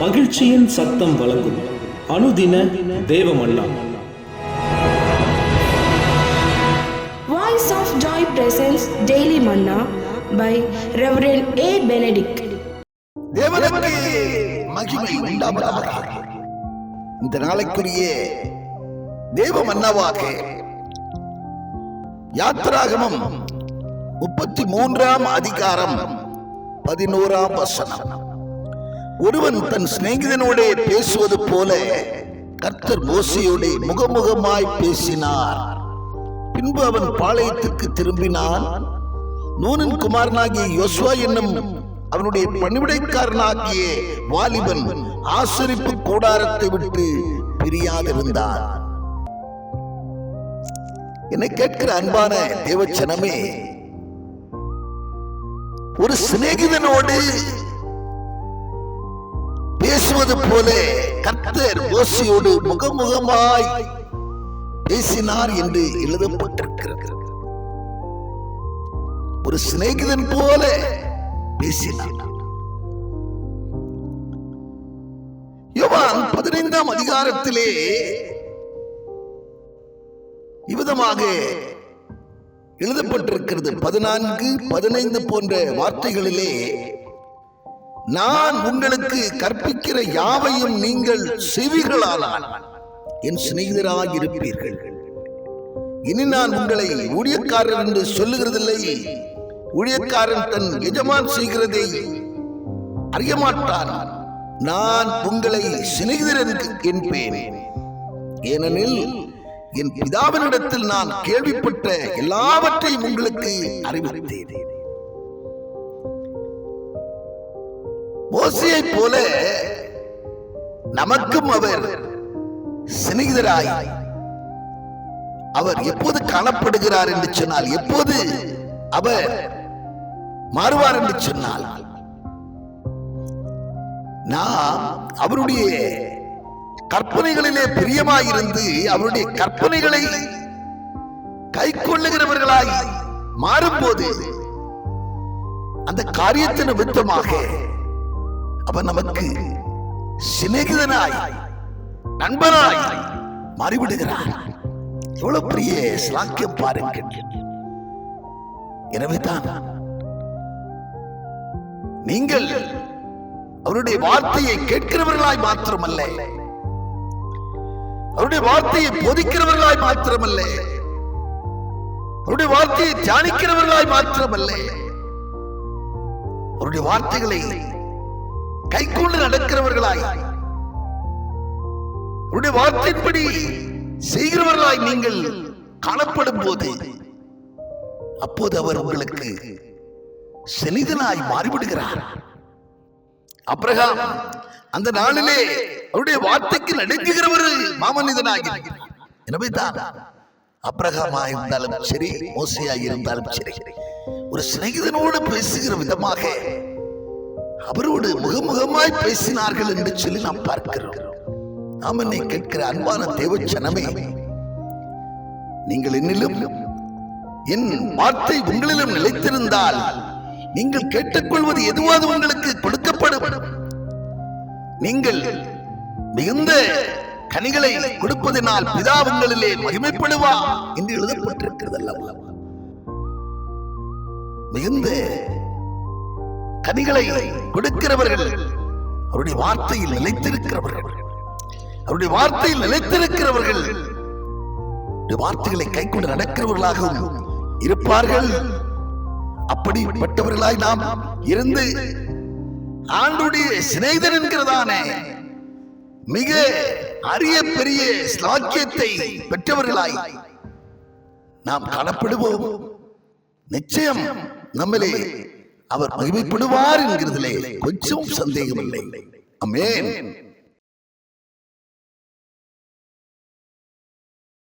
மகிழ்ச்சியின் சத்தம் வழங்கும் அனுதின தேவமல்லா Voice of Joy presents Daily Manna by Reverend A. Benedict. தேவனுக்கு மகிமை உண்டாவதாக இந்த நாளைக்குரிய தேவ மன்னவாக யாத்திராகமம் முப்பத்தி மூன்றாம் அதிகாரம் பதினோராம் வசனம் ஒருவன் தன் சிநேகிதனோடே பேசுவது போல கர்த்தர் மோசையோடே முகமுகமாய் பேசினார். பின்பு அவன் பாளையத்துக்கு திரும்பினான். நூனன் குமாரனாகிய யோசுவா என்னும் அவனுடைய பணிவிடைக்காரனாகிய வாலிபன் ஆசரிப்பு கூடாரத்தை விட்டு பிரியாதிருந்தான். என்னை கேட்கிற அன்பான தேவச்சனமே ஒரு சிநேகிதனோடு பேசுவது போல கர்த்தர் ஓசியோடு முகமுகமாய் பேசினார் என்று எழுதப்பட்டிருக்கிறது. ஒரு சிநேகிதன் போல பேசினார். யோவான் பதினைந்தாம் அதிகாரத்திலே இவ்விதமாக எழுதப்பட்டிருக்கிறது. பதினான்கு பதினைந்து போன்ற வார்த்தைகளிலே நான் உங்களுக்கு கற்பிக்கிற யாவையும் நீங்கள் செவிகளானால் என் சிநேகிதராக இருப்பீர்கள். இனி நான் உங்களை ஊழியக்காரர் என்று சொல்லுகிறதில்லை. ஊழியக்காரன் தன் எஜமான் செய்கிறதை அறிய மாட்டான். நான் உங்களை சிநேகிதர் என்பேன். ஏனெனில் என் பிதாவினிடத்தில் நான் கேள்விப்பட்ட எல்லாவற்றையும் உங்களுக்கு அறிவித்தேன். மோசியை போல நமக்கும் அவர் சிநேகிதராய். அவர் எப்போது காணப்படுகிறார் என்று சொன்னால் எப்போது அவர் மாறுவார் என்று சொன்னால் நாம் அவருடைய கற்பனைகளிலே பிரியமாயிருந்து அவருடைய கற்பனைகளை கை கொள்ளுகிறவர்களாய் மாறும்போது அந்த காரியத்தின் வித்தமாக அவன் நமக்கு சிநேகிதனாய் நண்பனாய் மாறிவிடுகிறான் எவ்வளவு பெரிய சாக்கியம் பாருங்கள். எனவேதான் நீங்கள் அவருடைய வார்த்தையை கேட்கிறவர்களாய் மாத்திரமல்ல அவருடைய வார்த்தையை போதிக்கிறவர்களாய் மாத்திரமல்ல அவருடைய வார்த்தையை தியானிக்கிறவர்களாய் மாத்திரமல்ல அவருடைய வார்த்தைகளை கைக்கொண்டு நடக்கிறவர்களாய். அவருடைய வார்த்தையின்படி செய்கிறவர்களாய் நீங்கள் காணப்படும் போது அப்போது அவர் உங்களுக்கு செனிதனாய் மாறிவிடுகிறார். அப்ரகாம் அந்த நாளிலே அவருடைய வார்த்தைக்கு நடுங்குகிறவர் மாமனிதனாகி எனவே தான் அப்ரஹாமா இருந்தாலும் சரி மோசையாய் இருந்தாலும் சரி ஒரு சிநேகிதனோடு பேசுகிற விதமாக அவரோடு முகமுகமாய் பேசினார்கள் என்று சொல்லி நாம் பார்க்கிறோம். நாம் என்னை கேட்கிற அன்பான தேவச்சனமே நீங்கள் என்னிலும் என் வார்த்தை உங்களிலும் நிலைத்திருந்தால் நீங்கள் கேட்டுக்கொள்வது எதுவாது உங்களுக்கு கொடுக்கப்படும். நீங்கள் மிகுந்த கனிகளை கொடுப்பதனால் பிதா உங்களிலே மகிமைப்படுவா என்று எழுதப்பட்டிருக்கிறது அல்லவா மிகுந்த கனிகளை கொடுக்கிறவர்கள். அவருடைய வார்த்தையில் நிலைத்திருக்கிறவர்கள். அவருடைய வார்த்தையில் நிலைத்திருக்கிறவர்கள். வார்த்தைகளை கை கொண்டு நடக்கிறவர்களாகவும் இருப்பார்கள். அப்படிப்பட்டவர்களாய் நாம் இருந்து ஆண்டுடைய சிநேகிதன் என்கிறதான. மிக அரிய பெரிய ஸ்லாக்கியத்தை பெற்றவர்களாய் நாம் காணப்படுவோம். நிச்சயம் நம்மளே அவர் மகிமைப்படுவார் என்கிறதிலே கொஞ்சம் சந்தேகம் இல்லை அமேன்.